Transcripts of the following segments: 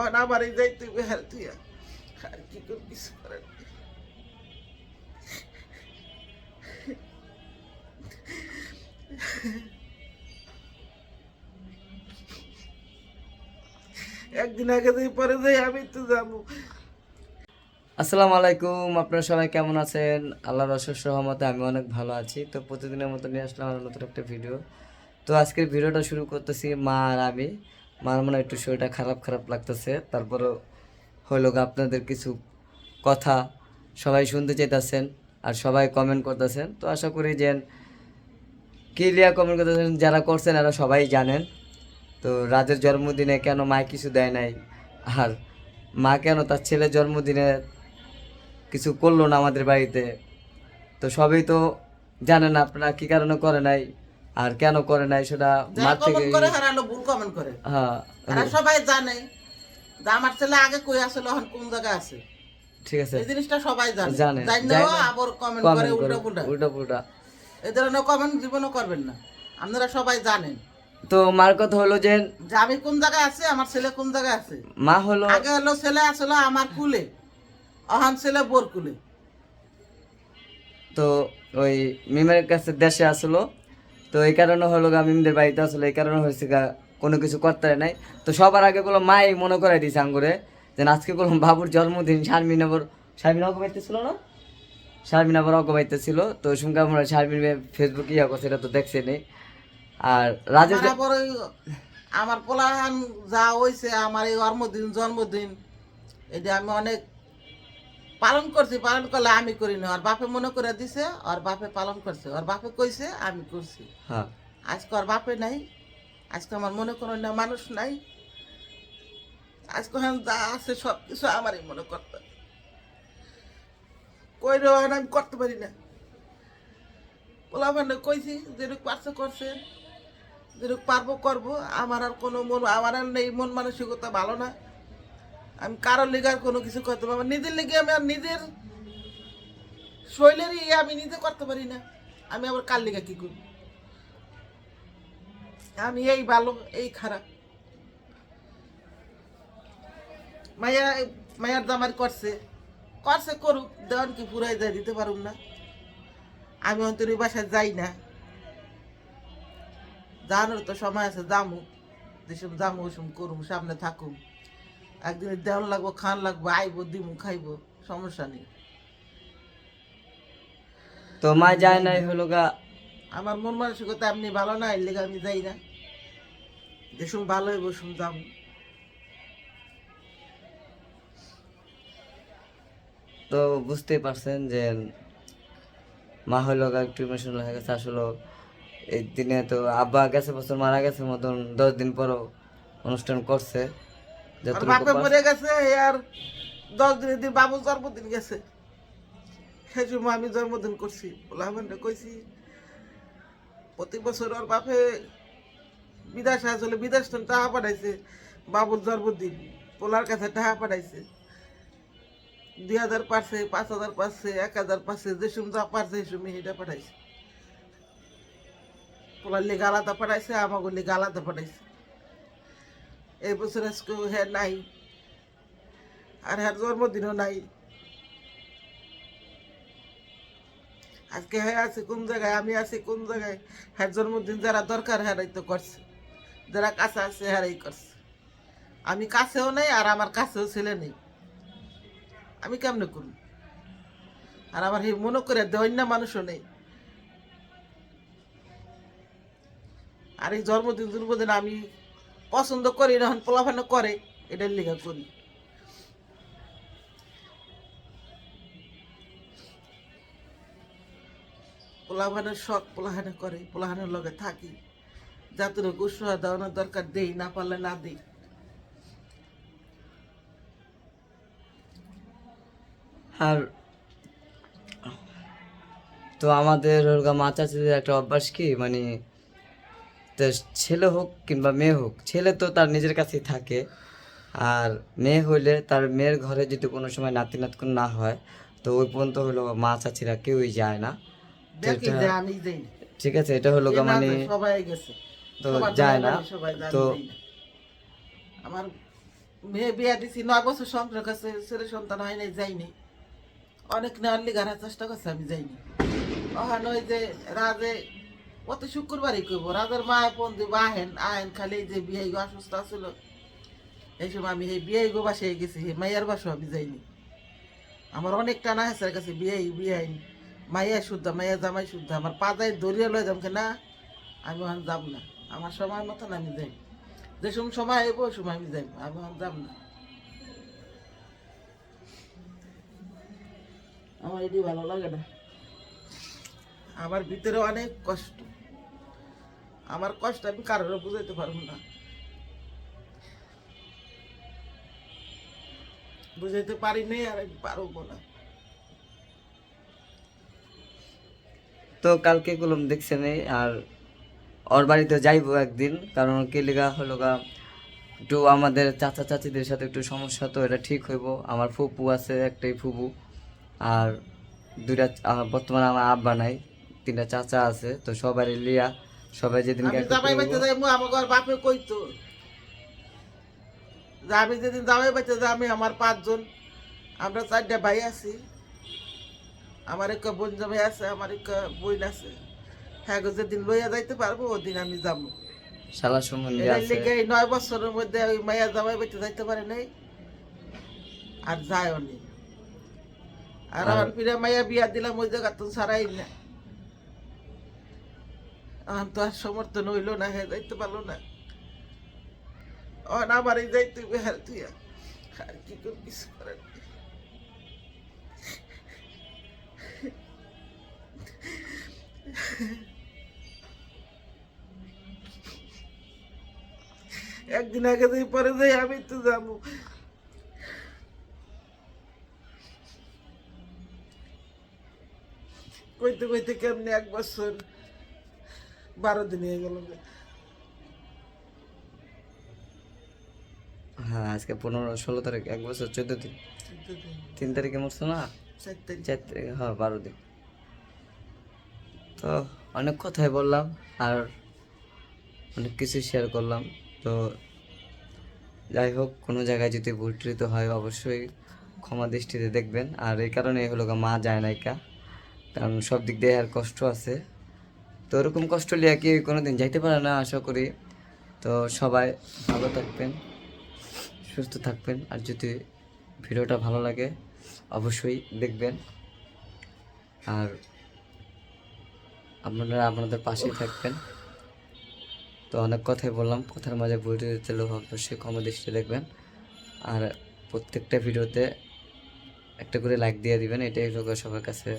On তুই আর কি একদিন আগে দিয়ে পরে যাই, আমি তো যাব। আসসালামু আলাইকুম, আপনারা সবাই কেমন আছেন? আল্লাহর অশেষ সহমতে আমি অনেক ভালো আছি। তো প্রতিদিনের মতো নিয়ে আসলাম আমার নতুন একটা ভিডিও তো আজকের ভিডিওটা শুরু করতেছি মা আর আমি। মার মনে একটু শরীরটা খারাপ খারাপ লাগতেছে। তারপরও হইল আপনাদের কিছু কথা সবাই শুনতে চাইতেছেন আর সবাই কমেন্ট করতেছেন। তো আশা করি যে ক্লিয়ার কমেন্ট করতেছেন, যারা করছেন এরা সবাই জানেন। তো রাজের জন্মদিনে কেন মা কিছু দেয় নাই? আর মা কেন তার ছেলের জন্মদিনে কিছু করল না আমাদের বাড়িতে? তো সবই তো জানেন, আপনারা কী কারণে করে নাই? আর কেন করে নাই সেটা মার থেকে কমেন্ট করে হারালো ভুল কমেন্ট করে। হ্যাঁ এরা সবাই জানে। যে আমার ছেলে আগে কই আসলে এখন কোন জায়গায় আছে? ঠিক আছে। এই জিনিসটা সবাই জানে। জানে। আবার কমেন্ট করে উল্টা পুল্টা। উল্টা পুল্টা। এই ধরনের কমেন্ট জীবনও করবেন না। আপনারা সবাই জানেন। তো মার কথা হলো যে যে আমি কোন জায়গায় আছি আমার ছেলে কোন জায়গায় আছে? মা হলো আগে হলো ছেলে আসলে আমার কুলে। অহন ছেলে বোর কুলে। তো ওই মিমের কাছে দেশে আসলো। তো এই কারণে হলো মিমদের বাড়িতে আসলো এই কারণে হয়েছে কোনো কিছু করতে নাই। তো সবার আগে গুলো মাই মনে করাই দিয়েছে আঙ্গুরে যে আজকে করলাম বাবুর জন্মদিন, শারমিন আবার শারমিন অগ বাড়িতে ছিল না? শারমিন আবার অগ বাড়িতে ছিল। তো সঙ্গে আমরা শারমিন ফেসবুকে ইয়া করছে, এটা তো দেখছে নি আর রাজেশ আমার পোলাহান যা হয়েছে আমার এই জন্মদিন জন্মদিন, এটা আমি অনেক পালন করছি পালন করলে আমি করি না। আর বাপে মনে করে দিছে আর বাপে পালন করছে। আর বাপে কইছে আমি করছি। হ্যাঁ। আজকে আর বাপে নাই আজকে আমার মনে করো না মানুষ নাই। আজকে যা আছে সব কিছু আমারই মনে করতে। কই রে এখন আমি করতে পারি না। পোলা মানে কইছি যেরকম পারছে করছে যেরকম পারব করব। আমার আর কোনো মন আমার আর নেই মন মানসিকতা ভালো না। আমি কারোর লিগে আর কোনো কিছু করতে পারব নিজের লিগে আমি আর নিজের শৈলেরই ইয়ে আমি নিজে করতে পারি না। আমি আবার কার লিগে কি করব? আমি এই ভালো, এই খারাপ। মায়া, মায়ার দামার করছে। করছে করুক, দেওয়ান কি পুরাই যায় দিতে পারুম না। আমি অন্তর বাসায় যাই না। জানোর তো সময় আছে জামু যেসব জামু ওসব করুম, সামনে থাকুম। একদিন দেওয়ান লাগবো খান লাগবো আইবো দিমু খাইবো সমস্যা নেই। তো মা যায় নাই হলো গা? আমার মন মানসিকতা এমনি ভালো না এর লেগে আমি যাই না। যেসব ভালো হইব যাব। তো বুঝতেই পারছেন যে মা হলো গা একটু ইমোশনাল হয়ে গেছে। আসলে এই দিনে তো আব্বা গেছে বছর মারা গেছে মতন দশ দিন পরও অনুষ্ঠান করছে। বাপে মরে গেছে আর দশ দিনের দিন বাবু জন্মদিন গেছে। সেই সময় আমি জন্মদিন করছি বলামানটা কইছি প্রতি বছর ওর বাপে বিদেশ আসলে বিদেশ টাকা পাঠাইছে বাবুর জন্মদিন পোলার কাছে টাকা পাঠাইছে। দুই হাজার পারছে পাঁচ হাজার পারছে এক হাজার পারছে যে সময় যা পারছে সেই সময় এটা পাঠাইছে। পোলার লিগে আলাদা পাঠাইছে আমাকে লিগে আলাদা পাঠাইছে। এই বছর আজকে হ্যাঁ নাই আর হ্যাঁ জন্মদিনও নাই। আজকে হ্যাঁ আছে কোন জায়গায় আমি আছি কোন জায়গায় হ্যাঁ জন্মদিন যারা দরকার হ্যারাই তো করছে যারা কাছে আছে হ্যারাই করছে আমি কাছেও নেই আর আমার কাছেও ছেলে নেই। আমি কেমনে করব আর আমার এই মনে করে দৈন্য মানুষও নেই। আর এই জন্মদিন জন্মদিন আমি পছন্দ করি না এখন পোলাফানো করে, এটার লেখা করি পোলাফানের শখ পোলাহানে করে পোলাহানের লগে থাকি। যাতটুকু উৎসাহ দেওয়ানোর দরকার দেই, না পারলে না দিই। আর তো আমাদের ওরকম মা চাচিদের একটা অভ্যাস কি? মানে তো ছেলে হোক কিংবা মেয়ে হোক ছেলে তো তার নিজের কাছেই থাকে। আর মেয়ে হইলে তার মেয়ের ঘরে যদি কোনো সময় নাতি নাতকুন না হয় তো ওই পর্যন্ত হলো মা চাচিরা কেউই যায় না। ঠিক আছে এটা হলো মানে সবাই গেছে। তো যায় না। তো। আমার মেয়ে বিয়া দিছি নয় বছর সংসার কাছে ছেলে সন্তান হয় নাই যাইনি অনেক নেওয়ার লিগার চেষ্টা করছে আমি যাইনি। ওখান ওই যে রাজে অত শুক্রবারই করব রাজার মা ফোন দিব আহেন খালি যে বিয়ে গো অসুস্থ আছিল। এই সময় আমি এই বিয়ে গো বাসায় গেছি এই মাইয়ার বাসা আমি যাইনি। আমার অনেক টানা আছে কাছে বিয়ে বিয়ে মাইয়া শুদ্ধ, মাইয়া জামাই শুদ্ধ, আমার পাতায় দরিয়া লয় যাম না আমি ওখানে যাব না। আমার সময় মতন আমি যাই। যে সময় সময় আইব, ওই সময় আমি যাই আমি ওখানে যাব না। আমার এটি ভালো লাগে না। আমার ভিতরে অনেক কষ্ট। আমার কষ্ট আমি কারোর বুঝাইতে পারব না। বুঝাইতে পারি নাই আর আমি পারব না। তো কালকে কলম দেখছেন আর ওর বাড়িতে যাইবো একদিন, কারণ কেলিগা হলো গা, একটু আমাদের চাচা চাচিদের সাথে একটু সমস্যা, তো এটা ঠিক হইব। আমার ফুপু আছে, একটাই ফুপু, আর দুইটা বর্তমানে আমার আব্বা নাই, তিনটা চাচা আছে, তো সবারই লিয়া সবাই জামাই হইবো। বাচ্চা যাই আমার বাপে কইতো। যে আমি যেদিন জামাই বাচ্চা যাই আমি আমার পাঁচজন আমরা চারটা ভাই আছি। আমার একটা বোন জামাই আছে আমার একটা বোন আছে। হ্যাঁ গো যেদিন লইয়া যাইতে পারব ওদিন আমি যাব শালা সম্বন্ধে আছে। এই নয় বছরের মধ্যে ওই মাইয়া জামাই বাচ্চা যাইতে পারে নাই আর যায়ও নি। আর আর- আমার ফিরে মাইয়া বিয়া দিলাম ওই জায়গা তো ছাড়াই না। আমার তো আর সমর্থন হইল না হ্যাঁ যাইতে পারল না। আমার এই যাইতে বেহার তুই আর কি করে কিছু করার নেই। একদিন আগে যাই, পরে যাই, আমি তো যাব। কইতে কইতে কেমনি এক বছর বারো দিন হয়ে গেল হ্যাঁ আজকে পনেরো ষোলো তারিখ এক বছর চোদ্দ দিন। তিন তারিখে মরছো না? চার তারিখ। হ্যাঁ বারো দিন। তো অনেক কথাই বললাম আর অনেক কিছু শেয়ার করলাম। তো যাই হোক কোনো জায়গায় যদি ভুল ত্রুটি হয় অবশ্যই ক্ষমা দৃষ্টিতে দেখবেন। আর এই কারণে হলো মা যায় নাইকা কারণ সব দিক দিয়ে আর কষ্ট আছে। তো ওরকম কষ্ট লিয়া কি কোনো দিন যাইতে পারে না আশা করি। তো সবাই ভালো থাকবেন সুস্থ থাকবেন। আর যদি ভিডিওটা ভালো লাগে অবশ্যই দেখবেন। আর আপনারা আপনাদের পাশেই থাকবেন। তো অনেক কথাই বললাম কথার মাঝে ভুল দিতে অবশ্যই ক্ষমা দৃষ্টি দেখবেন। আর প্রত্যেকটা ভিডিওতে একটা করে লাইক দিয়ে দিবেন এটাই সবার কাছে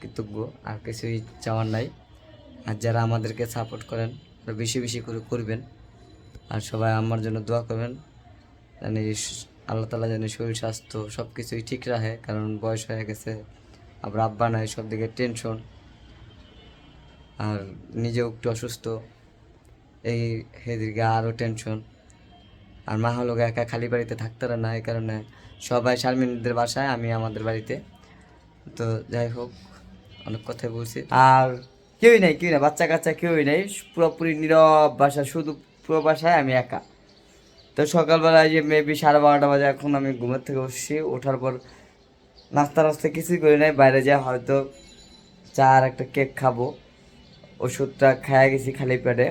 কৃতজ্ঞ। আর কিছুই চাওয়ার নাই। আর যারা আমাদেরকে সাপোর্ট করেন আরও বেশি বেশি করে করবেন। আর সবাই আমার জন্য দোয়া করবেন, জানি আল্লাহ তালা জানি শরীর, স্বাস্থ্য সব কিছুই ঠিক রাখে, কারণ বয়স হয়ে গেছে, আবার আব্বা নাই, সব দিকে টেনশন আর নিজেও একটু অসুস্থ, এই হেদিকে আরও টেনশন আর মা হলো একা খালি বাড়িতে থাকতে না, এই কারণে সবাই শারমিনদের বাসায়, আমি আমাদের বাড়িতে। তো যাই হোক, অনেক কথাই বলছি। আর কেউই নাই কেউই নাই, বাচ্চা কাচ্চা কেউই নাই, পুরোপুরি নীরব বাসা শুধু পুরো বাসায় আমি একা। তো সকালবেলায় যে মেবি সাড়ে বারোটা বাজে, এখন আমি ঘুমের থেকে উঠছি, ওঠার পর নাস্তা নাস্তা কিছুই করি নাই, বাইরে যা হয়তো চা আর একটা কেক খাব। ওষুধটা খাইয়া গেছি খালি পেটে।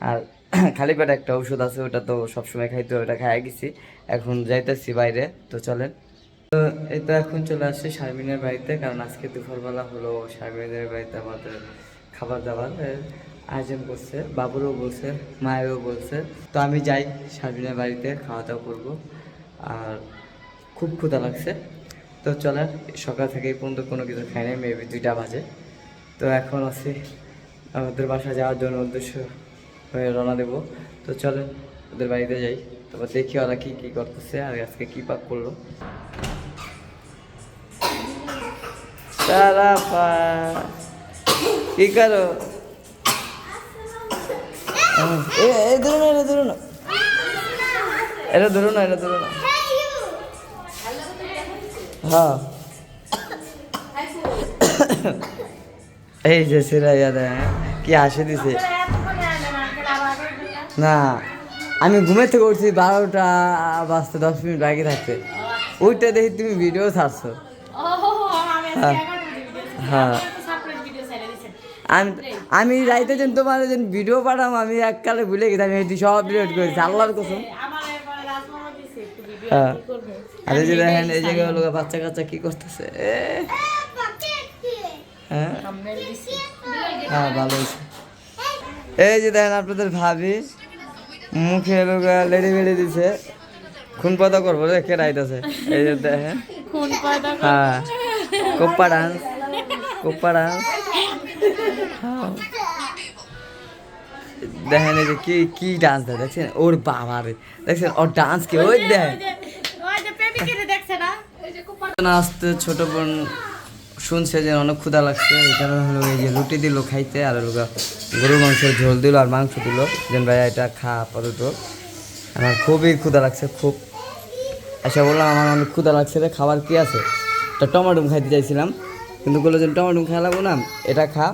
আর খালি পেটে একটা ওষুধ আছে, ওটা তো সবসময় খাইতে ওটা খাইয়া গেছি। এখন যাইতেছি বাইরে, তো চলেন। তো এই তো এখন চলে আসছি শারমিনের বাড়িতে, কারণ আজকে দুপুরবেলা হলো শারমিনের বাড়িতে আমাদের খাবার দাবার আয়োজন করছে, বাবুরও বলছে, মায়েরও বলছে। তো আমি যাই, শারমিনের বাড়িতে খাওয়া দাওয়া করব। আর খুব ক্ষুধা লাগছে। তো চলেন, সকাল থেকে পর্যন্ত কোনো কিছু খাই নাই মেবি দুইটা বাজে। তো এখন আছি আমাদের বাসা যাওয়ার জন্য উদ্দেশ্য হয়ে রওনা দেবো। তো চলেন, ওদের বাড়িতে যাই। তারপর দেখি ওরা কী কী করতেছে আর আজকে কী পাক করল। তারাপা কি করো? আহ, এ এ ধরো না এটা ধরো না। এটা ধরো না এটা ধরো না। হ্যাঁ। এই যে কি হাসি দিছে। না আমি ঘুমে থেকে উঠছি বারোটা বাজতে দশ মিনিট বাকি থাকতে ওইটা দেখি তুমি ভিডিও ছাড়ছো। হ্যাঁ। হ্যাঁ। আমি আমি রাইতে যেন তোমার যেন ভিডিও পাঠাম আমি এককালে ভুলে গেছি আমি এটি সব ডিলিট করেছি আল্লাহর কসম। হ্যাঁ। আর এই যে দেখেন এই জায়গায় লোক বাচ্চা কাচ্চা কি করতেছে এ, হ্যাঁ। হ্যাঁ ভালো হয়েছে। এই যে দেখেন আপনাদের ভাবি মুখে লোক লেডি বেড়ে দিছে। খুন পদা করব রে কে রাইতেছে এই যে দেখেন। হ্যাঁ। কোপ্পা ডান্স কোপ্পা ডান্স। হ্যাঁ। দেখেন এই যে কি কি ডান্স দেয় দেখছেন? ওর বাবা রে দেখছেন? ওর ডান্স কি? ওই দেখেন না? আসতে ছোট বোন শুনছে যে অনেক ক্ষুধা লাগছে এই কারণে হলো এই যে রুটি দিল খাইতে আর হলো গরুর মাংসের ঝোল দিল আর মাংস দিল। যেন ভাই এটা খা আপাতত। আমার খুবই ক্ষুধা লাগছে খুব। আচ্ছা বললাম আমার অনেক ক্ষুধা লাগছে রে খাবার কি আছে? তো টমাটো খাইতে চাইছিলাম কিন্তু বলল যে টমাটো খাওয়া লাগবো না এটা খা।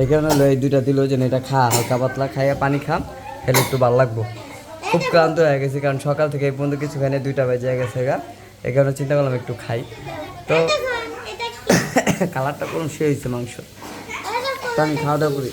এই কারণে এই দুইটা দিল যে না এটা খা হালকা পাতলা খাইয়া পানি খা খেলে একটু ভালো লাগবো। খুব ক্লান্ত হয়ে গেছি কারণ সকাল থেকে এই পর্যন্ত কিছু খাই না, দুইটা বেজে গেছে গা। এই কারণে চিন্তা করলাম একটু খাই। তো কালারটা কোন সে হয়েছে মাংস। তো আমি খাওয়া দাওয়া করি।